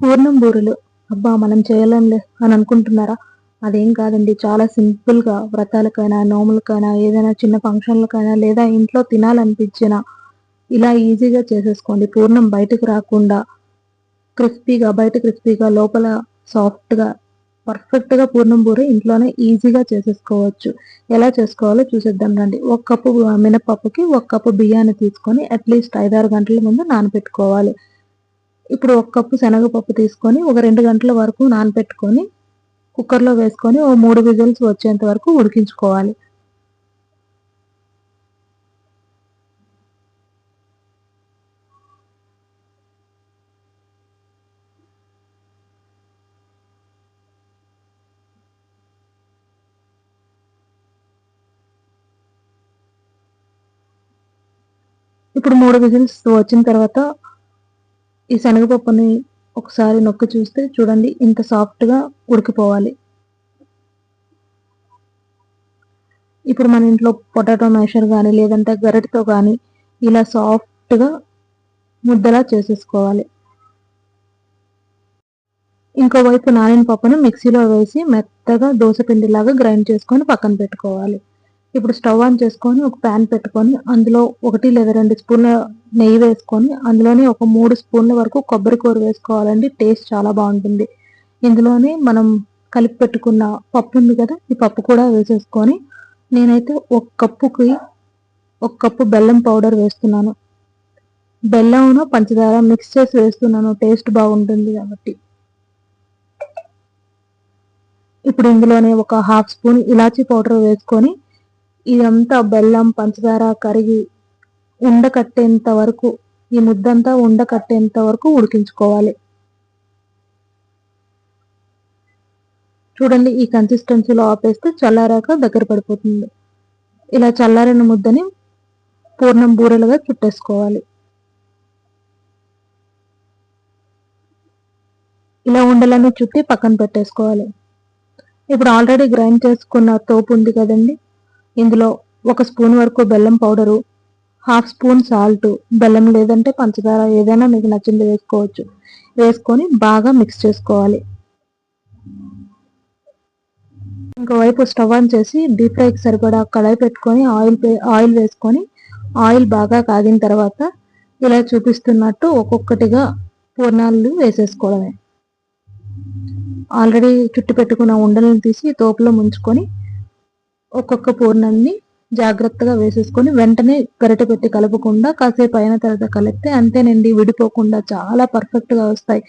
పూర్ణం బూరెలు. అబ్బా మనం చేయలేంలే అని అనుకుంటున్నారా? అదేం కాదండి చాలా సింపుల్గా వ్రతాలకైనా నోములకైనా ఏదైనా చిన్న ఫంక్షన్లకైనా లేదా ఇంట్లో తినాలనిపించిన ఇలా ఈజీగా చేసేసుకోండి. పూర్ణం బయటకు రాకుండా క్రిస్పీగా బయట క్రిస్పీగా లోపల సాఫ్ట్గా పర్ఫెక్ట్గా పూర్ణం బూర ఇంట్లోనే ఈజీగా చేసేసుకోవచ్చు. ఎలా చేసుకోవాలో చూసేద్దాం రండి. ఒక కప్పు మినపప్పుకి ఒక కప్పు బియ్యాన్ని తీసుకొని అట్లీస్ట్ ఐదారు గంటల ముందు నానబెట్టుకోవాలి. ఇప్పుడు ఒక కప్పు శనగపప్పు తీసుకొని ఒక రెండు గంటల వరకు నానబెట్టుకొని కుక్కర్లో వేసుకొని ఓ మూడు విజిల్స్ వచ్చేంత వరకు ఉడికించుకోవాలి. ఇప్పుడు మూడు విజిల్స్ వచ్చిన తర్వాత ఈ శనగపప్పుని ఒకసారి నొక్కి చూస్తే చూడండి ఇంత సాఫ్ట్గా ఉడికిపోవాలి. ఇప్పుడు మన ఇంట్లో పొటాటో మ్యాషర్ కానీ లేదంటే గరిటతో కానీ ఇలా సాఫ్ట్గా ముద్దలా చేసేసుకోవాలి. ఇంకోవైపు నానిన పప్పును మిక్సీలో వేసి మెత్తగా దోశ పిండిలాగా గ్రైండ్ చేసుకొని పక్కన పెట్టుకోవాలి. ఇప్పుడు స్టవ్ ఆన్ చేసుకొని ఒక ప్యాన్ పెట్టుకొని అందులో ఒకటి లేదా రెండు స్పూన్ల నెయ్యి వేసుకొని అందులోనే ఒక మూడు స్పూన్ల వరకు కొబ్బరి కూర వేసుకోవాలండి. టేస్ట్ చాలా బాగుంటుంది. ఇందులోనే మనం కలిపి పెట్టుకున్న పప్పు ఉంది కదా ఈ పప్పు కూడా వేసేసుకొని నేనైతే ఒక కప్పుకి ఒక కప్పు బెల్లం పౌడర్ వేస్తున్నాను. బెల్లంను పంచదార మిక్స్ చేసి వేస్తున్నాను టేస్ట్ బాగుంటుంది కాబట్టి. ఇప్పుడు ఇందులోనే ఒక హాఫ్ స్పూన్ ఇలాచీ పౌడర్ వేసుకొని ఇదంతా బెల్లం పంచదార కరిగి ఉండకట్టేంత వరకు ఈ ముద్దంతా ఉండకట్టేంత వరకు ఉడికించుకోవాలి. చూడండి ఈ కన్సిస్టెన్సీలో ఆపేస్తే చల్లారాక దగ్గర పడిపోతుంది. ఇలా చల్లారిన ముద్దని పూర్ణం బూరెలుగా చుట్టేసుకోవాలి. ఇలా ఉండలన్నీ చుట్టి పక్కన పెట్టేసుకోవాలి. ఇప్పుడు ఆల్రెడీ గ్రైండ్ చేసుకున్న తోపు ఉంది కదండి. ఇందులో ఒక స్పూన్ వరకు బెల్లం పౌడరు హాఫ్ స్పూన్ సాల్ట్ బెల్లం లేదంటే పంచదార ఏదైనా మీకు నచ్చింది వేసుకోవచ్చు. వేసుకొని బాగా మిక్స్ చేసుకోవాలి. ఇంకోవైపు స్టవ్ ఆన్ చేసి డీప్ ఫ్రైకి సరిపడా కడాయి పెట్టుకొని ఆయిల్ ఆయిల్ వేసుకొని ఆయిల్ బాగా కాగిన తర్వాత ఇలా చూపిస్తున్నట్టు ఒక్కొక్కటిగా పూర్ణాలు వేసేసుకోవడమే. ఆల్రెడీ చుట్టు పెట్టుకున్న ఉండలను తీసి తోపులో ముంచుకొని ఒక్కొక్క పూర్ణాన్ని జాగ్రత్తగా వేసేసుకొని వెంటనే గరిట పెట్టి కలపకుండా కాసేపు అయిన తర్వాత కలిపితే అంతేనండి విడిపోకుండా చాలా పర్ఫెక్ట్గా వస్తాయి.